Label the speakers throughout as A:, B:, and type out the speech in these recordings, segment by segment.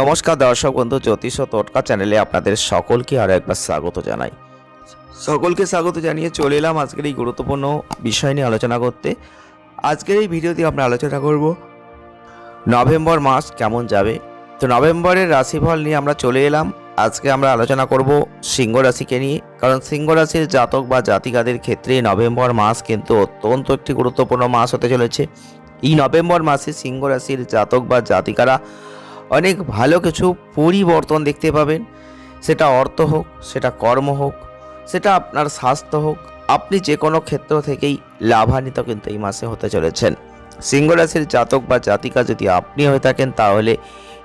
A: নমস্কার দর্শক বন্ধু, জ্যোতিষ ও টোটকা চ্যানেলে আপনাদের সকলকে আরও একবার স্বাগত জানাই। সকলকে স্বাগত জানিয়ে চলে এলাম আজকের এই গুরুত্বপূর্ণ বিষয় নিয়ে আলোচনা করতে। আজকের এই ভিডিওতে আমরা আলোচনা করব নভেম্বর মাস কেমন যাবে? তো নভেম্বরের রাশিফল নিয়ে আমরা চলে এলাম। আজকে আমরা আলোচনা করব সিংহ রাশিকে নিয়ে। কারণ সিংহ রাশির জাতক বা জাতিকাদের ক্ষেত্রে নভেম্বর মাস কিন্তু অত্যন্ত একটি গুরুত্বপূর্ণ মাস হতে চলেছে। এই নভেম্বর মাসে সিংহ রাশির জাতক বা জাতিকারা অনেক ভালো কিছু পরিবর্তন দেখতে পাবেন। সেটা অর্থ হোক, সেটা কর্ম হোক, সেটা আপনার স্বাস্থ্য হোক, আপনি যে কোনো ক্ষেত্র থেকেই লাভান্বিত কিন্তু এই মাসে হতে চলেছেন। সিংহ রাশির জাতক বা জাতিকা যদি আপনি হয়ে থাকেন, তাহলে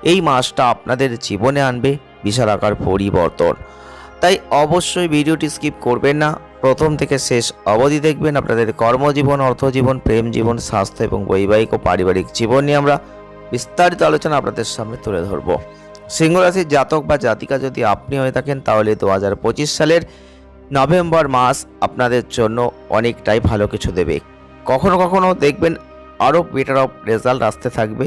A: এই মাসটা আপনাদের জীবনে আনবে বিশাল আকার পরিবর্তন। তাই অবশ্যই ভিডিওটি স্কিপ করবেন না। প্রথম থেকে শেষ অবধি দেখবেন আপনাদের কর্মজীবন, অর্থজীবন, প্রেম জীবন, স্বাস্থ্য এবং বৈবাহিক ও পারিবারিক জীবন নিয়ে আমরা বিস্তারিত আলোচনা আপনাদের সামনে তুলে ধরব। সিংহ রাশির জাতক বা জাতিকা যদি আপনি হয়ে থাকেন, তাহলে দু হাজার পঁচিশ সালের নভেম্বর মাস আপনাদের জন্য অনেকটাই ভালো কিছু দেবে। কখনো কখনো দেখবেন আরও বেটার অফ রেজাল্ট আসতে থাকবে।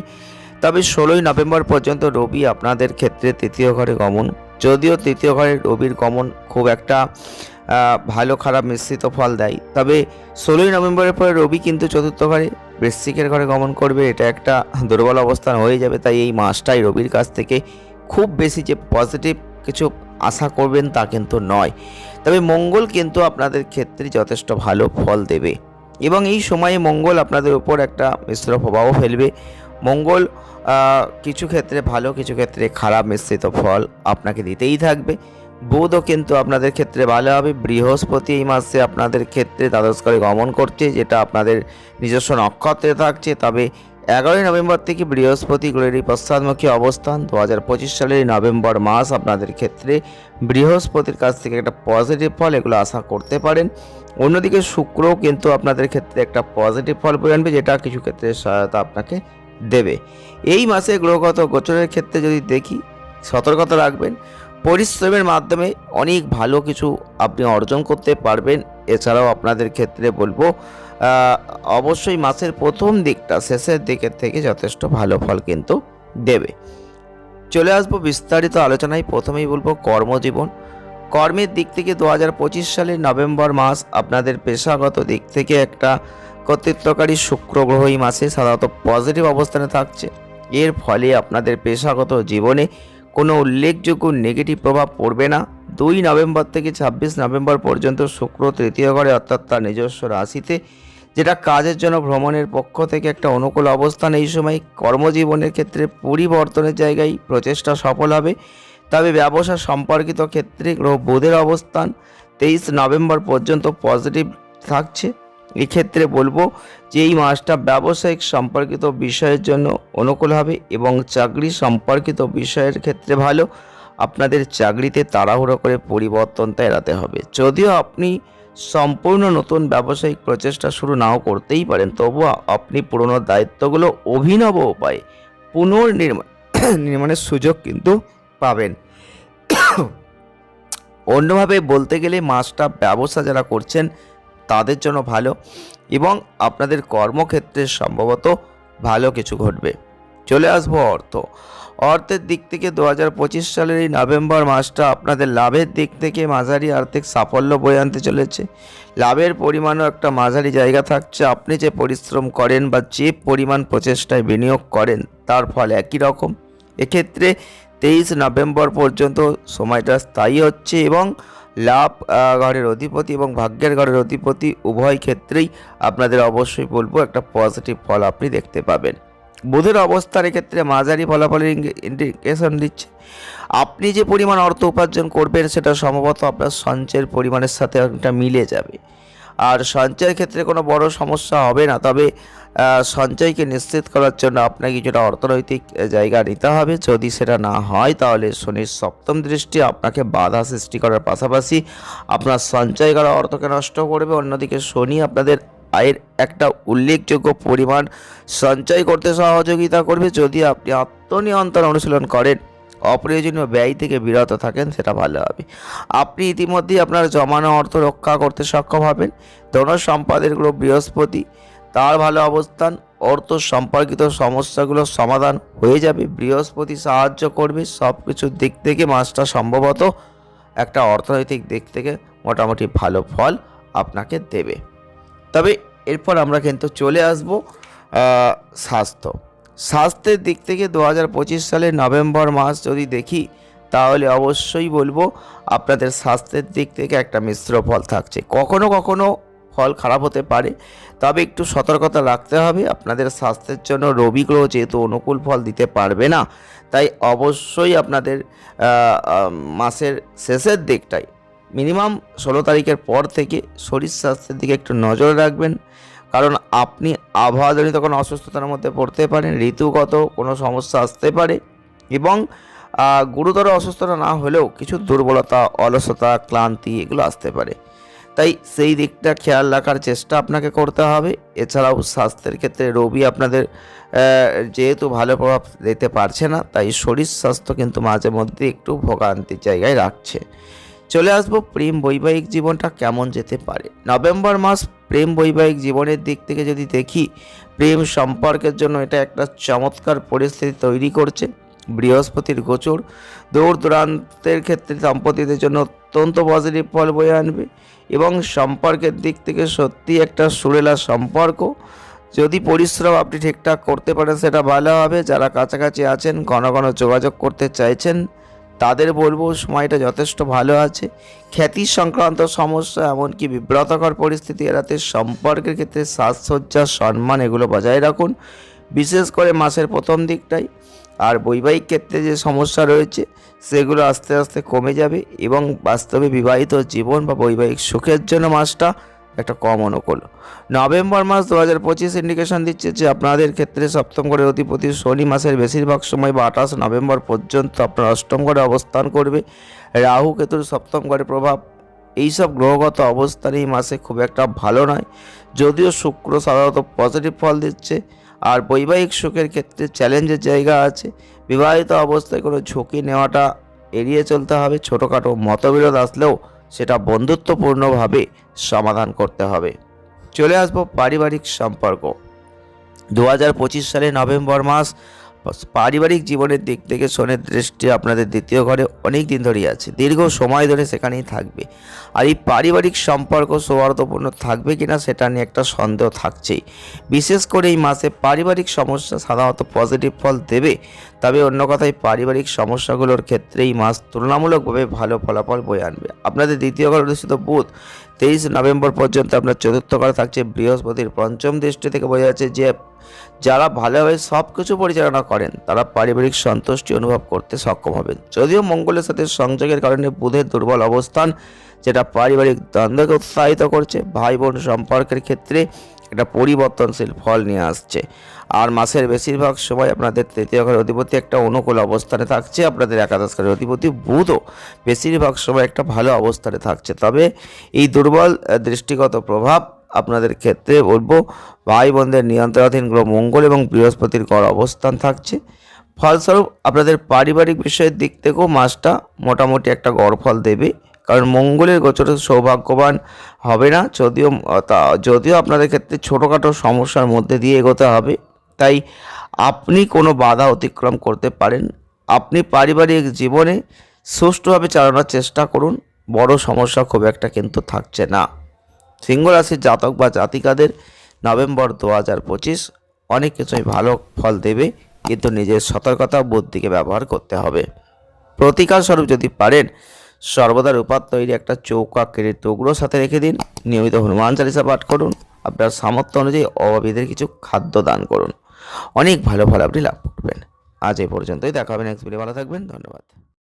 A: তবে ষোলোই নভেম্বর পর্যন্ত রবি আপনাদের ক্ষেত্রে তৃতীয় ঘরে গমন। যদিও তৃতীয় ঘরে রবির গমন খুব একটা ভালো খারাপ মিশ্রিত ফল দেয়। তবে ষোলোই নভেম্বরের পরে রবি কিন্তু চতুর্থ ঘরে বৃশ্চিকের ঘরে গমন করবে, এটা একটা দুর্বল অবস্থান হয়ে যাবে, তাই এই মাসটাই রবির কাছ থেকে খুব বেশি যে পজিটিভ কিছু আশা করবেন তা কিন্তু নয়। তবে মঙ্গল কিন্তু আপনাদের ক্ষেত্রে যথেষ্ট ভালো ফল দেবে। এবং এই সময়ে মঙ্গল আপনাদের উপর একটা মিশ্র প্রভাবও ফেলবে। মঙ্গল কিছু ক্ষেত্রে ভালো, কিছু ক্ষেত্রে খারাপ মিশ্রিত ফল আপনাকে দিতেই থাকবে। বুধও কিন্তু আপনাদের ক্ষেত্রে ভালো হবে। বৃহস্পতি এই মাসে আপনাদের ক্ষেত্রে দ্বাদশ করে গমন করছে, যেটা আপনাদের নিজস্ব নক্ষত্রে থাকছে। তবে এগারোই নভেম্বর থেকে বৃহস্পতি গ্রহের এই পশ্চাদমুখী অবস্থান দু হাজার পঁচিশ সালের নভেম্বর মাস আপনাদের ক্ষেত্রে বৃহস্পতির কাছ থেকে একটা পজিটিভ ফল, এগুলো আশা করতে পারেন। অন্যদিকে শুক্র কিন্তু আপনাদের ক্ষেত্রে একটা পজিটিভ ফল বয়ে আনবে, যেটা কিছু ক্ষেত্রে সহায়তা আপনাকে দেবে। এই মাসে গ্রহগত গোচরের ক্ষেত্রে যদি দেখি, সতর্কতা রাখবেন। পরিশ্রমের মাধ্যমে অনেক ভালো কিছু আপনি অর্জন করতে পারবেন। এছাড়াও আপনাদের ক্ষেত্রে বলব অবশ্যই মাসের প্রথম দিকটা শেষের দিকের থেকে যথেষ্ট ভালো ফল কিন্তু দেবে। চলে আসব বিস্তারিত আলোচনায়। প্রথমেই বলব কর্মজীবন। কর্মের দিক থেকে দু হাজার পঁচিশ সালের নভেম্বর মাস আপনাদের পেশাগত দিক থেকে একটা কর্তৃত্বকারী শুক্র গ্রহ এই মাসে সাধারণত পজিটিভ অবস্থানে থাকছে। এর ফলে আপনাদের পেশাগত জীবনে কোনো উল্লেখযোগ্য নেগেটিভ প্রভাব পড়বে না। দুই নভেম্বর থেকে ছাব্বিশ নভেম্বর পর্যন্ত শুক্র তৃতীয় ঘরে, অর্থাৎ তার নিজস্ব রাশিতে, যেটা কাজের জন্য ভ্রমণের পক্ষ থেকে একটা অনুকূল অবস্থান এই সময়, কর্মজীবনের ক্ষেত্রে পরিবর্তনের জায়গায় প্রচেষ্টা সফল হবে। তবে ব্যবসা সম্পর্কিত ক্ষেত্রে গ্রহ বুধের অবস্থান, তেইশ নভেম্বর পর্যন্ত পজিটিভ থাকছে। এক্ষেত্রে বলব যে এই মাসটা ব্যবসায়িক সম্পর্কিত বিষয়ের জন্য অনুকূল হবে এবং চাকরি সম্পর্কিত বিষয়ের ক্ষেত্রে ভালো। আপনাদের চাকরিতে তাড়াহুড়ো করে পরিবর্তনটা এড়াতে হবে। যদিও আপনি সম্পূর্ণ নতুন ব্যবসায়িক প্রচেষ্টা শুরু নাও করতেই পারেন তবুও আপনি পুরনো দায়িত্বগুলো অভিনব উপায়ে পুনর্নির্মাণ নির্মাণের সুযোগ কিন্তু পাবেন। অন্যভাবে বলতে গেলে মাসটা ব্যবসা যারা করছেন তাদের জন্য ভালো এবং আপনাদের কর্মক্ষেত্রে সম্ভবত ভালো কিছু ঘটবে। চলে আসব অর্থ। অর্থের দিক থেকে দু হাজার পঁচিশ সালের এই নভেম্বর মাসটা আপনাদের লাভের দিক থেকে মাঝারি আর্থিক সাফল্য বয়ে আনতে চলেছে। লাভের পরিমাণও একটা মাঝারি জায়গা থাকছে। আপনি যে পরিশ্রম করেন বা যে পরিমাণ প্রচেষ্টায় বিনিয়োগ করেন, তার ফল একই রকম। এক্ষেত্রে তেইশ নভেম্বর পর্যন্ত সময়টা স্থায়ী হচ্ছে এবং লাভ ঘরের অধিপতি এবং ভাগ্যের ঘরের অধিপতি উভয় ক্ষেত্রেই আপনাদের অবশ্যই বলব একটা পজিটিভ ফল আপনি দেখতে পাবেন। বুধের অবস্থার ক্ষেত্রে মাঝারি ফলাফলের ইন্ডিকেশন দিচ্ছে। আপনি যে পরিমাণ অর্থ উপার্জন করবেন সেটা সম্ভবত আপনার সঞ্চয়ের পরিমাণের সাথে অনেকটা মিলে যাবে। আর সঞ্চয়ের ক্ষেত্রে কোনো বড় সমস্যা হবে না। তবে সঞ্চয়কে নিশ্চিত করার জন্য আপনাকে কিছুটা অর্থনৈতিক জায়গা নিতে হবে। যদি সেটা না হয়, তাহলে শনির সপ্তম দৃষ্টি আপনাকে বাধা সৃষ্টি করার পাশাপাশি আপনার সঞ্চয় করা অর্থকে নষ্ট করবে। অন্যদিকে শনি আপনাদের আয়ের একটা উল্লেখযোগ্য পরিমাণ সঞ্চয় করতে সহযোগিতা করবে। যদি আপনি আত্মনিয়ন্ত্রণ অনুশীলন করেন অপ্রয়োজনীয় ব্যয় থেকে বিরত থাকেন, সেটা ভালো হবে। আপনি ইতিমধ্যেই আপনার জমানো অর্থ রক্ষা করতে সক্ষম হবেন। ধন সম্পাদের গ্রহ বৃহস্পতি, তার ভালো অবস্থান, অর্থ সম্পর্কিত সমস্যাগুলোর সমাধান হয়ে যাবে। বৃহস্পতি সাহায্য করবে সব কিছুর দিক থেকে, মাসটা সম্ভবত একটা অর্থনৈতিক দিক থেকে মোটামুটি ভালো ফল আপনাকে দেবে। তবে এরপর আমরা কিন্তু চলে আসব স্বাস্থ্য। স্বাস্থ্যের দিক থেকে দু হাজার পঁচিশ সালের নভেম্বর মাস যদি দেখি, তাহলে অবশ্যই বলব আপনাদের স্বাস্থ্যের দিক থেকে একটা মিশ্র ফল থাকছে। কখনো কখনো ফল খারাপ হতে পারে, তবে একটু সতর্কতা রাখতে হবে। আপনাদের স্বাস্থ্যের জন্য রবি গ্রহ যেহেতু অনুকূল ফল দিতে পারবে না, তাই অবশ্যই আপনাদের মাসের শেষের দিকটায় মিনিমাম ষোলো তারিখের পর থেকে শরীর স্বাস্থ্যের দিকে একটু নজর রাখবেন। কারণ আপনি আবহাওয়াজনিত কোনো অসুস্থতার মধ্যে পড়তে পারেন ঋতুগত কোনো সমস্যা আসতে পারে এবং গুরুতর অসুস্থতা না হলেও কিছু দুর্বলতা, অলসতা, ক্লান্তি এগুলো আসতে পারে। তাই সেই দিকটা খেয়াল রাখার চেষ্টা আপনাকে করতে হবে। এছাড়াও স্বাস্থ্যের ক্ষেত্রে রবি আপনাদের যেহেতু ভালো প্রভাব দিতে পারছে না, তাই শরীর স্বাস্থ্য কিন্তু মাঝে মধ্যে একটু ভোগান্তির জায়গায় রাখছে। চলে আসব প্রেম বৈবাহিক জীবনটা কেমন যেতে পারে? নভেম্বর মাস প্রেম বৈবাহিক জীবনের দিক থেকে যদি দেখি, প্রেম সম্পর্কের জন্য এটা একটা চমৎকার পরিস্থিতি তৈরি করছে। বৃহস্পতির গোচর, দূর দূরান্তের ক্ষেত্রে দম্পতিদের জন্য অত্যন্ত পজিটিভ ফল বয়ে আনবে এবং সম্পর্কের দিক থেকে সত্যি একটা সুরেলা সম্পর্ক। যদি পরিশ্রম আপনি ঠিকঠাক করতে পারেন, সেটা ভালো হবে। যারা কাছাকাছি আছেন, ঘন ঘন যোগাযোগ করতে চাইছেন তাদের বলব সময়টা যথেষ্ট ভালো আছে। খ্যাতি সংক্রান্ত সমস্যা, এমনকি বিব্রতকর পরিস্থিতি এড়াতে সম্পর্কের ক্ষেত্রে সাজসজ্জা, সম্মান এগুলো বজায় রাখুন। বিশেষ করে মাসের প্রথম দিকটাই আর বৈবাহিক ক্ষেত্রে যে সমস্যা রয়েছে, সেগুলো আস্তে আস্তে কমে যাবে এবং বাস্তবে বিবাহিত জীবন বা বৈবাহিক সুখের জন্য মাসটা একটা কম অনুকূল। নভেম্বর মাস দু হাজার পঁচিশ ইন্ডিকেশন দিচ্ছে যে আপনাদের ক্ষেত্রে সপ্তম ঘরে অধিপতি শনি মাসের বেশিরভাগ সময় বা আঠাশ নভেম্বর পর্যন্ত আপনার অষ্টম ঘরে অবস্থান করবে। রাহু কেতুর সপ্তম ঘরে প্রভাব, এইসব গ্রহগত অবস্থান এই মাসে খুব একটা ভালো নয়। যদিও শুক্র সাধারণত পজিটিভ ফল দিচ্ছে, আর বৈবাহিক সুখের ক্ষেত্রে চ্যালেঞ্জের জায়গা আছে। বিবাহিত অবস্থায় কোনো ঝুঁকি নেওয়াটা এড়িয়ে চলতে হবে। ছোটোখাটো মতবিরোধ আসলেও সেটা বন্ধুত্বপূর্ণভাবে সমাধান করতে হবে। চলে আসব পারিবারিক সম্পর্ক। দু হাজার পঁচিশ সালে নভেম্বর মাস পারিবারিক জীবনের দিক থেকে শনির দৃষ্টি আপনাদের দ্বিতীয় ঘরে অনেক দিন ধরেই আছে। দীর্ঘ সময় ধরে সেখানেই থাকবে। আর এই পারিবারিক সম্পর্ক সৌহার্দ্যপূর্ণ থাকবে কিনা সেটা নিয়ে একটা সন্দেহ থাকছেই। বিশেষ করে এই মাসে পারিবারিক সমস্যা সাধারণত পজিটিভ ফল দেবে। তবে অন্য কথায় পারিবারিক সমস্যাগুলোর ক্ষেত্রে এই মাস তুলনামূলকভাবে ভালো ফলাফল বয়ে আনবে। আপনাদের দ্বিতীয় ঘরে অনুষ্ঠিত বুধ তেইশ নভেম্বর পর্যন্ত আপনার চতুর্থ ঘরে থাকছে বৃহস্পতির পঞ্চম দৃষ্টি থেকে বোঝা যাচ্ছে যে যারা ভালোভাবে সব কিছু পরিচালনা করেন। তারা পারিবারিক সন্তুষ্টি অনুভব করতে সক্ষম হবেন। যদিও মঙ্গলের সাথে সংযোগের কারণে বুধের দুর্বল অবস্থান, যেটা পারিবারিক দ্বন্দ্বকে উৎসাহিত করছে ভাই বোন সম্পর্কের ক্ষেত্রে একটা পরিবর্তনশীল ফল নিয়ে আসছে। আর মাসের বেশিরভাগ সময় আপনাদের তৃতীয় ঘরের অধিপতি একটা অনুকূল অবস্থানে থাকছে, আপনাদের একাদশ ঘরের অধিপতি বুধও বেশিরভাগ সময় একটা ভালো অবস্থানে থাকছে। তবে এই দুর্বল দৃষ্টিগত প্রভাব আপনাদের ক্ষেত্রে বলব ভাই বোনদের নিয়ন্ত্রণাধীন গ্রহ মঙ্গল এবং বৃহস্পতির গড় অবস্থান থাকছে। ফলস্বরূপ, আপনাদের পারিবারিক বিষয়ের দিক থেকেও মাসটা মোটামুটি একটা গড় ফল দেবে। কারণ মঙ্গলের গোচর সৌভাগ্যবান হবে না, যদিও তা, যদিও আপনাদের ক্ষেত্রে ছোটোখাটো সমস্যার মধ্যে দিয়ে এগোতে হবে। তাই আপনি কোনো বাধা অতিক্রম করতে পারেন। আপনি পারিবারিক জীবনে সুষ্ঠুভাবে চালানোর চেষ্টা করুন। বড় সমস্যা খুব একটা কিন্তু থাকছে না। সিংহ জাতক বা জাতিকাদের নভেম্বর দু হাজার পঁচিশ অনেক কিছুই ভালো ফল দেবে, কিন্তু নিজের সতর্কতা বুদ্ধিকে ব্যবহার করতে হবে। প্রতিকার স্বরূপ যদি পারেন, সর্বদা রূপার তৈরি একটা চৌকা কেড়ে টুকরো সাথে রেখে দিন। নিয়মিত হনুমান চালিসা পাঠ করুন। আপনার সামর্থ্য অনুযায়ী অভাবীদের কিছু খাদ্য দান করুন। অনেক ভালো ফল আপনি লাভ করবেন। আজ এই পর্যন্তই। দেখা হবে নেক্সট ভালো থাকবেন। ধন্যবাদ।